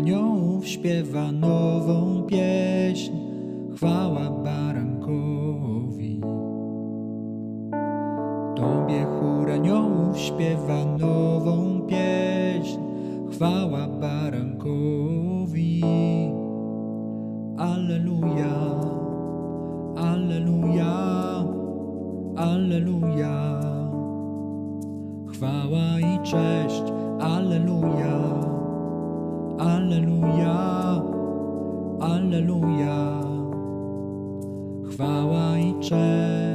aniołów śpiewa nową pieśń, chwała barankowi. Tobie chór aniołów śpiewa nową pieśń, chwała barankowi. Alleluja, Alleluja, Alleluja. Chwała i cześć, Alleluja, Alleluja, Alleluja. Chwała i cześć.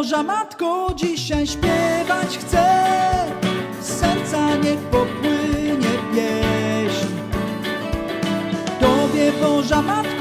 Boża Matko dzisiaj śpiewać chcę. Z serca niech popłynie pieśń. Tobie Boża Matko